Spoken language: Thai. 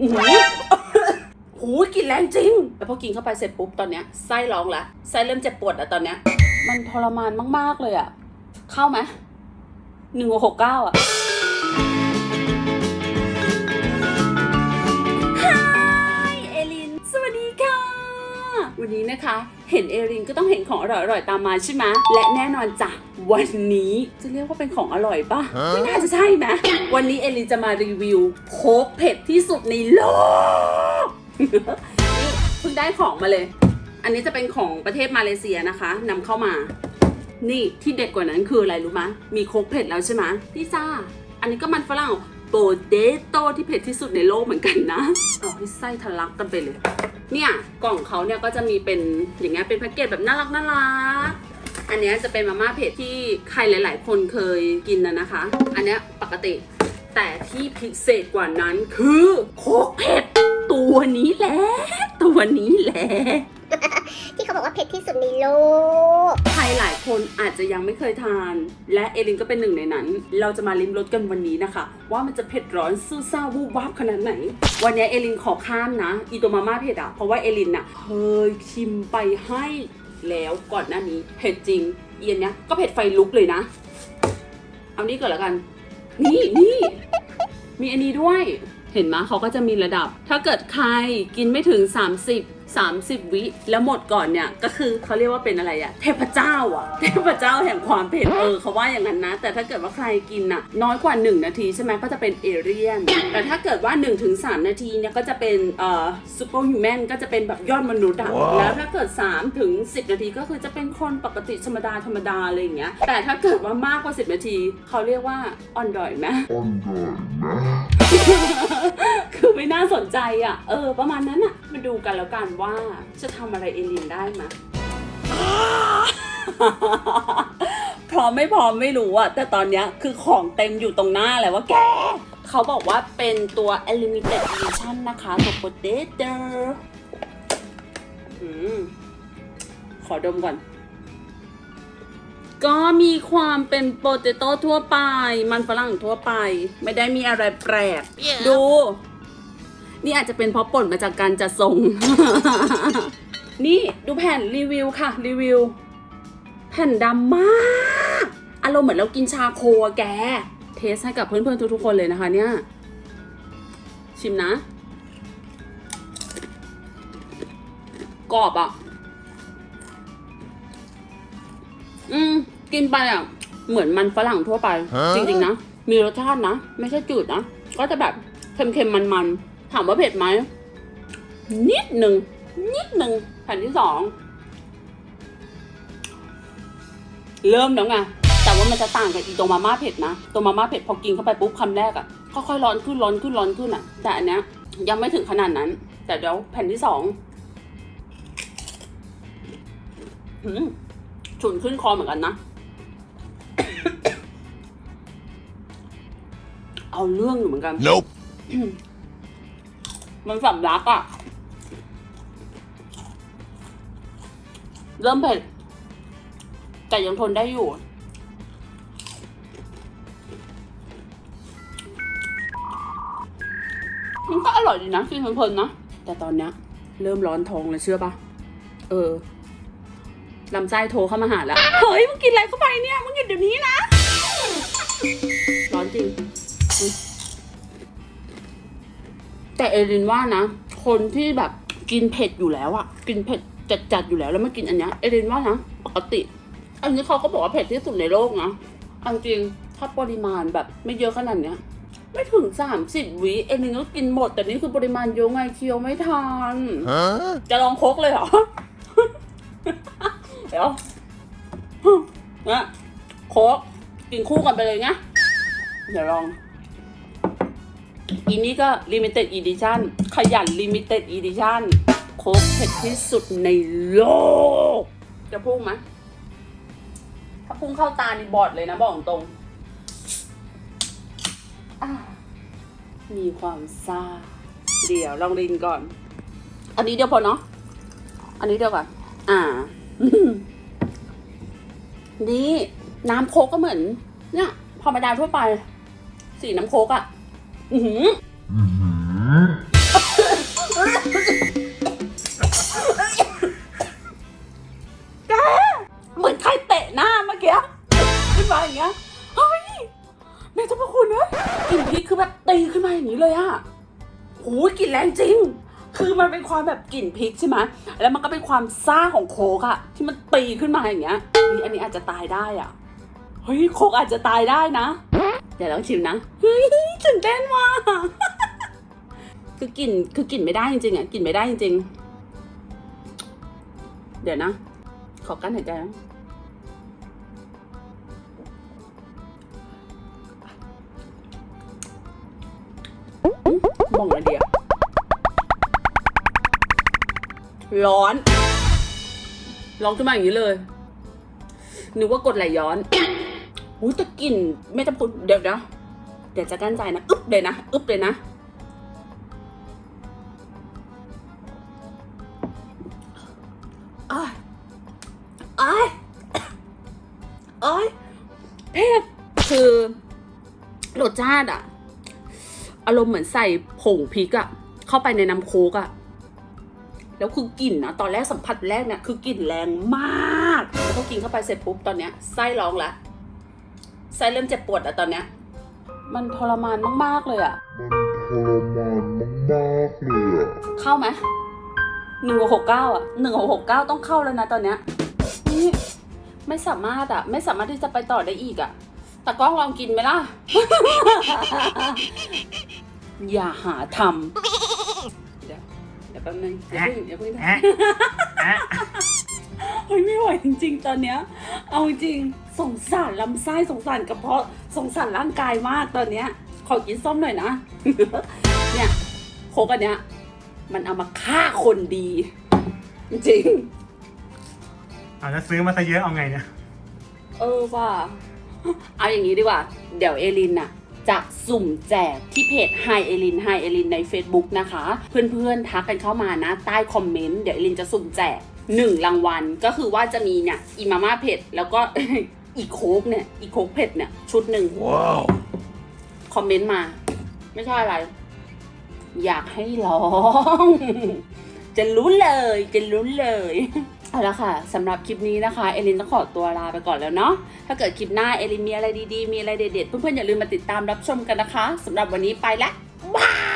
อื้อหือ หูยกลินแรงจริงแล้วพอกินเข้าไปเสร็จปุ๊บตอนเนี้ยไส้ร้องละไส้เริ่มเจ็บปวดแล้วตอนเนี้ย มันทรมานมากๆเลยอะเข้าไหมหนึ่งหกเก้าอะ วันนี้นะคะ เห็นเอรินก็ต้องเห็นของอร่อยๆตามมาใช่ไหมและแน่นอนจ้ะวันนี้จะเรียกว่าเป็นของอร่อยปะไม่น่าจะใช่ไหมวันนี้เอลินจะมารีวิวโค้กเผ็ดที่สุดในโลกนี่เพิ่งได้ของมาเลย อันนี้จะเป็นของประเทศมาเลเซียนะคะนำเข้ามา นี่ที่เด็ดกว่านั้นคืออะไรรู้ไหมมีโค้กเผ็ดแล้วใช่ไหมนี่จ้าอันนี้ก็มันฝรั่ง โปเตโต้ที่เผ็ดที่สุดในโลกเหมือนกันนะเอาให้ไส้ทะลักกันไปเลย เนี่ยกล่องเขาเนี่ยก็จะมีเป็นอย่างเงี้ยเป็นแพ็กเกจแบบน่ารักน่ารักอันเนี้ยจะเป็นมาม่าเผ็ดที่ใครหลาย ๆ คนเคยกินนะนะคะ อันเนี้ยปกติ แต่ที่พิเศษกว่านั้นคือโคกเผ็ดตัวนี้แหละตัวนี้แหละ ที่เขาบอกว่าเผ็ดที่สุดในโลก ใครหลายคนอาจจะยังไม่เคยทาน และเอลินก็เป็นหนึ่งในนั้น เราจะมาลิ้มรสกันวันนี้นะคะ ว่ามันจะเผ็ดร้อนซู่ซ่าวูบวับขนาดไหน วันนี้เอลินขอข้ามนะ อีตัวมาม่าเผ็ดอะเพราะว่าเอลินอะเคยชิมไปให้แล้วก่อนหน้านี้เผ็ดจริง เอียนเนี้ยก็เผ็ดไฟลุกเลยนะ เอานี่ก่อนแล้วกัน นี่นี่มีอันนี้ด้วย เห็นไหมยเขาก็จะมีระดับ ถ้าเกิดใครกินไม่ถึง 30 30 วิแล้วหมดก่อนเนี่ย ก็คือเขาเรียกว่าเป็นอะไรอะเทพเจ้าอะเทพเจ้าแห่งความเผ็ดเออเขาว่าอย่างนั้นนะ แต่ถ้าเกิดว่าใครกินอะน้อยกว่า 1 นาทีใช่ไหมก็จะเป็นเอเรียน แต่ถ้าเกิดว่า 1-3 นาทีเนี่ยก็จะเป็นเอ่อซูเปอร์ฮิวแมนก็จะเป็นแบบยอดมนุษย์อะว้าวแล้วถ้าเกิด3ถึง10 นาทีก็คือจะเป็นคนปกติธรรมดาธรรมดาอะไรอย่างเงี้ยแต่ถ้าเกิดว่ามากกว่า 10 นาทีเขาเรียกว่าออนดอยไหม คือไม่น่าสนใจอะ เออ ประมาณนั้นอะ มาดูกันแล้วกันว่าจะทำอะไรเอลินได้ไหมพร้อมไม่พร้อมไม่รู้อะแต่ตอนเนี้ยคือของเต็มอยู่ตรงหน้าเลยว่าแก เขาบอกว่าเป็นตัว limited edition นะคะตัว potato อืมขอดมก่อน ก็มีความเป็นโปเตโต้ทั่วไป มันฝรั่งทั่วไป ไม่ได้มีอะไรแปลกดู นี่อาจจะเป็นเพราะป่นมาจากการจัดส่ง นี่ดูแผ่นรีวิวค่ะ รีวิว แผ่นดำมากอารมณ์เหมือนเรากินชาโคอะแก เทสให้กับเพื่อนๆทุกๆคนเลยนะคะเนี่ย ชิมนะ กรอบอะ อืม กินไปอะเหมือนมันฝรั่งทั่วไปฮะจริงๆนะ มีรสชาตินะ ไม่ใช่จืดนะ ก็จะแบบเค็มๆมันๆถามว่าเผ็ดไหมนิดหนึ่งนิดหนึ่งแผ่นที่สองเริ่มแล้วไงแต่ว่ามันจะต่างกับอีตัวมาม่าเผ็ดนะตัวมาม่าเผ็ดพอกินเข้าไปปุ๊บคำแรกอะ่ะค่อยๆร้อนขึ้นร้อนขึ้นร้อนขึ้นอะ่ะ แต่อันเนี้ยยังไม่ถึงขนาดนั้น แต่เดี๋ยวแผ่นที่สองหืมฉุนขึ้นคอเหมือนกันนะ เอาเรื่องอยู่เหมือนกัน Nope. มันสำลักอะ่ะเริ่มเผ็ด แต่ยังทนได้อยู่ มันก็อร่อยดีนะกินเพลินๆนะ แต่ตอนเนี้ยเริ่มร้อนท้องแล้วเชื่อปะเออลำไส้โทรเข้ามาหาแล้ว เฮ้ย มึงกินอะไรเข้าไปเนี่ย มึงหยุดเดี๋ยวนี้นะ ร้อนจริง แต่เอรินว่านะ คนที่แบบกินเผ็ดอยู่แล้วอะกินเผ็ดจัดๆอยู่แล้วแล้วไม่กินอันเนี้ยเอรินว่านะปกติ อันนี้เขาก็บอกว่าเผ็ดที่สุดในโลกนะเอาจริงถ้าปริมาณแบบไม่เยอะขนาดเนี้ย ไม่ถึงสามสิบวิเอรินก็กินหมด แต่นี่คือปริมาณเยอะไงเคี้ยวไม่ทัน Huh? จะลองโคกเลยเหรอเดี๋ยวนะโคกกินคู่กันไปเลยนะเดี๋ยวลอง อีนี้ก็ limited edition ขยัน limited edition โคกเผ็ดที่สุดในโลก จะพุ่งไหมถ้าพุ่งเข้าตานี่บอดเลยนะบอกตรง มีความซ่า เดี๋ยวลองรินก่อน อันนี้เดียวพอเนาะ อันนี้เดียวก่อน อ่า นี่ น้ำโคกก็เหมือน เนี่ยธรรมดาทั่วไป สีน้ำโคกอะ่ อือหือแกเหมือนใครเตะหน้าเมื่อกี้ขึ้นมาอย่างเงี้ยเฮ้ยแม่เจ้าพระคุณนอะกลิ่นพริกคือแบบตีขึ้นมาอย่างนี้เลยอะหูยกลิ่นแรงจริง คือมันเป็นความแบบกลิ่นพริกใช่ไหมแล้วมันก็เป็นความซ่าของโคกอะที่มันตีขึ้นมาอย่างเงี้ยอันนี้อาจจะตายได้อะเฮ้ยโคกอาจจะตายได้นะ เดี๋ยวลองชิมนะเฮ้ยตื่นเต้นว่ะคือกลิ่นคือกลิ่นไม่ได้จริงๆอะกลิ่นไม่ได้จริงๆ เดี๋ยวนะ ขอกั้นหายใจนะมองอะไรดีอะร้อน ร้อนขึ้นมาอย่างนี้เลยนึกว่ากดไหลย้อน อุ้ยแต่กลิ่นไม่จะพูดเดี๋ยวนะเดี๋ยวจะกั้นใจนะอึ๊บเลยนะอึ๊บเลยนะ อ้ายอ้ายอ้ายเผ็ดคือรสชาติอะอารมณ์เหมือนใส่ผงพริกอะเข้าไปในน้ำโคกอะแล้วคือกลิ่นนะตอนแรกสัมผัสแรกเนี่ยคือกลิ่นแรงมาก แล้วก็กินเข้าไปเสร็จปุ๊บตอนเนี้ยไส้ร้องละ ไส้เริ่มเจ็บปวดอะตอนเนี้ย มันทรมานมากๆเลยอะมันทรมานมากๆเลยอะเข้าไหมหนึ่งหกเก้าอะหนึ่งหกเก้าต้องเข้าแล้วนะตอนเนี้ยนี่ไม่สามารถอะไม่สามารถที่จะไปต่อได้อีกอะแต่ก็ลองกินไหมล่ะ อย่าหาทำเดี๋ยวเดี๋ยวแป๊บนึงอย่าเพิ่งอย่าเพิ่งนะ จริงๆ ตอนเนี้ย เอาจริงสงสารลำไส้สงสารกระเพาะสงสารร่างกายมากตอนเนี้ย ขอกินส้มหน่อยนะ เนี่ยโคกอันเนี้ย มันเอามาฆ่าคนดี จริง เอาแล้วซื้อมาซะเยอะเอาไงเนี่ย เออว่า เอาอย่างนี้ดีกว่า เดี๋ยวเอลินน่ะ จะสุ่มแจกที่เพจ Hi เอลิน Hi เอลินใน Facebook นะคะ เพื่อนๆทักกันเข้ามานะ ใต้คอมเมนต์ เดี๋ยวเอลินจะสุ่มแจก หนึ่งรางวัลก็คือว่าจะมีเนี่ยอีมาม่าเผ็ดแล้วก็ อีโคกเนี่ยอีโคกเผ็ดเนี่ย ชุดหนึ่งว้าวคอมเมนต์มา ไม่ใช่อะไร อยากให้ลอง จะรู้เลย จะรู้เลยเอาละค่ะสำหรับคลิปนี้นะคะ เอลินต้องขอตัวลาไปก่อนแล้วเนาะถ้าเกิดคลิปหน้าเอลินมีอะไรดีๆ มีอะไรเด็ดๆ เพื่อนๆ อย่าลืมมาติดตามรับชมกันนะคะสำหรับวันนี้ไปละบาย